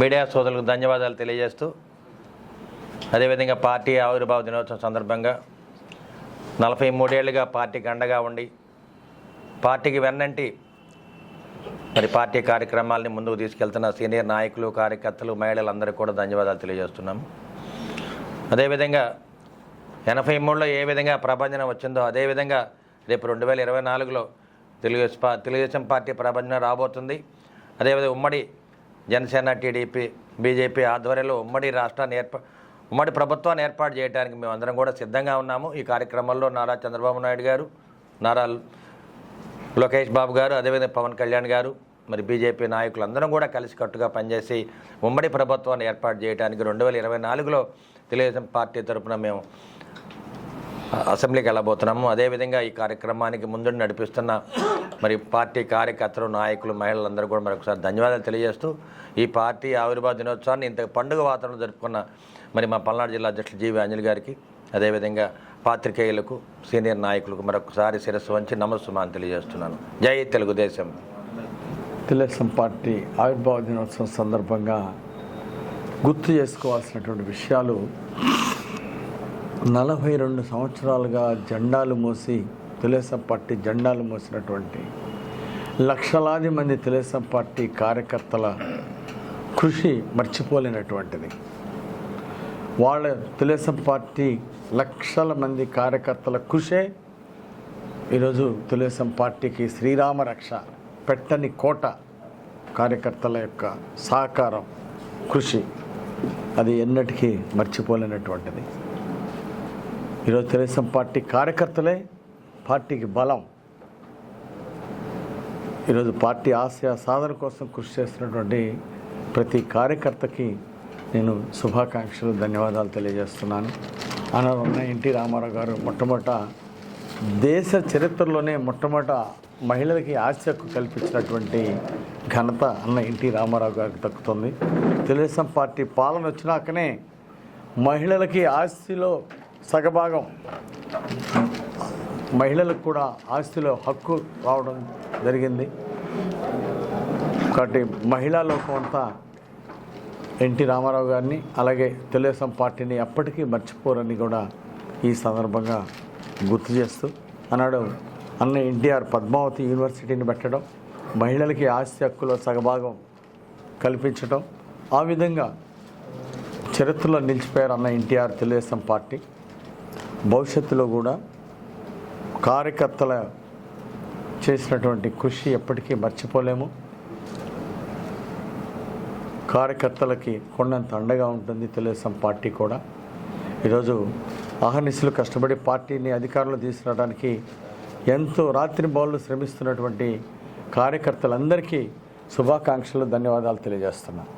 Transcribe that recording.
Media సోదరులకు ధన్యవాదాలు తెలియజేస్తూ అదేవిధంగా పార్టీ ఆవిర్భావ దినోత్సవం సందర్భంగా నలభై మూడేళ్ళుగా పార్టీకి అండగా ఉండి పార్టీకి వెన్నంటి మరి పార్టీ కార్యక్రమాల్ని ముందుకు తీసుకెళ్తున్న సీనియర్ నాయకులు కార్యకర్తలు మహిళలందరికీ కూడా ధన్యవాదాలు తెలియజేస్తున్నాము అదేవిధంగా ఎనభై మూడులో ఏ విధంగా ప్రభంజనం వచ్చిందో అదేవిధంగా రేపు రెండు వేల ఇరవై నాలుగులో తెలుగుదేశం తెలుగుదేశం పార్టీ ప్రభంజనం రాబోతుంది. అదేవిధంగా ఉమ్మడి జనసేన టీడీపీ బీజేపీ ఆధ్వర్యంలో ఉమ్మడి రాష్ట్రాన్ని ఏర్పా ఉమ్మడి ప్రభుత్వాన్ని ఏర్పాటు చేయడానికి మేమందరం కూడా సిద్ధంగా ఉన్నాము. ఈ కార్యక్రమంలో నారా చంద్రబాబు నాయుడు గారు నారా లోకేష్ బాబు గారు అదేవిధంగా పవన్ కళ్యాణ్ గారు మరి బీజేపీ నాయకులు అందరం కూడా కలిసికట్టుగా పనిచేసి ఉమ్మడి ప్రభుత్వాన్ని ఏర్పాటు చేయడానికి రెండు వేల ఇరవై నాలుగులో తెలుగుదేశం పార్టీ తరపున మేము అసెంబ్లీకి వెళ్ళబోతున్నాము. అదేవిధంగా ఈ కార్యక్రమానికి ముందుండి నడిపిస్తున్న మరి పార్టీ కార్యకర్తలు నాయకులు మహిళలందరూ కూడా మరొకసారి ధన్యవాదాలు తెలియజేస్తూ ఈ పార్టీ ఆవిర్భావ దినోత్సవాన్ని ఇంత పండుగ వాతావరణం జరుపుకున్న మరి మా పల్నాడు జిల్లా అధ్యక్షులు జీవి అంజలి గారికి అదేవిధంగా పాత్రికేయులకు సీనియర్ నాయకులకు మరొకసారి శిరస్సు వంచి నమస్సుమాన్ తెలియజేస్తున్నాను. జై తెలుగుదేశం. తెలుగుదేశం పార్టీ ఆవిర్భావ దినోత్సవం సందర్భంగా గుర్తు చేసుకోవాల్సినటువంటి విషయాలు నలభై రెండు సంవత్సరాలుగా జెండాలు మోసి తెలుగుదేశం పార్టీ జెండాలు మోసినటువంటి లక్షలాది మంది తెలుగుదేశం పార్టీ కార్యకర్తల కృషి మర్చిపోలేనటువంటిది. వాళ్ళ తెలుగుదేశం పార్టీ లక్షల మంది కార్యకర్తల కృషే ఈరోజు తెలుగుదేశం పార్టీకి శ్రీరామ రక్ష పెట్టని కోట కార్యకర్తల యొక్క సహకారం కృషి. అది ఎన్నటికీ మర్చిపోలేనటువంటిది. ఈరోజు తెలుగుదేశం పార్టీ కార్యకర్తలే పార్టీకి బలం. ఈరోజు పార్టీ ఆశయ సాధన కోసం కృషి చేస్తున్నటువంటి ప్రతి కార్యకర్తకి నేను శుభాకాంక్షలు ధన్యవాదాలు తెలియజేస్తున్నాను. అన్న ఎన్టీ రామారావు గారు మొట్టమొదట దేశ చరిత్రలోనే మొట్టమొదట మహిళలకి ఆశకు కల్పించినటువంటి ఘనత అన్న ఎన్టీ రామారావు గారికి దక్కుతుంది. తెలుగుదేశం పార్టీ పాలన వచ్చినాకనే మహిళలకి ఆస్తిలో సగభాగం. మహిళలకు కూడా ఆస్తిలో హక్కు రావడం జరిగింది. కాబట్టి మహిళా లోకం అంతా ఎన్టీ రామారావు గారిని అలాగే తెలుగుదేశం పార్టీని ఎప్పటికీ మర్చిపోరని కూడా ఈ సందర్భంగా గుర్తు చేస్తూ అన్నాడు అన్న ఎన్టీఆర్ పద్మావతి యూనివర్సిటీని పెట్టడం మహిళలకి ఆస్తి హక్కులో సగభాగం కల్పించడం ఆ విధంగా చరిత్రలో నిలిచిపోయారు అన్న ఎన్టీఆర్ తెలుగుదేశం పార్టీ. భవిష్యత్తులో కూడా కార్యకర్తల చేసినటువంటి కృషి ఎప్పటికీ మర్చిపోలేము. కార్యకర్తలకి కొండంత అండగా ఉంటుంది తెలుగుదేశం పార్టీ కూడా. ఈరోజు అహర్నిశలు కష్టపడి పార్టీని అధికారంలో తీసుకురావడానికి ఎంతో రాత్రి బౌళ్ళు శ్రమిస్తున్నటువంటి కార్యకర్తలందరికీ శుభాకాంక్షలు ధన్యవాదాలు తెలియజేస్తున్నాను.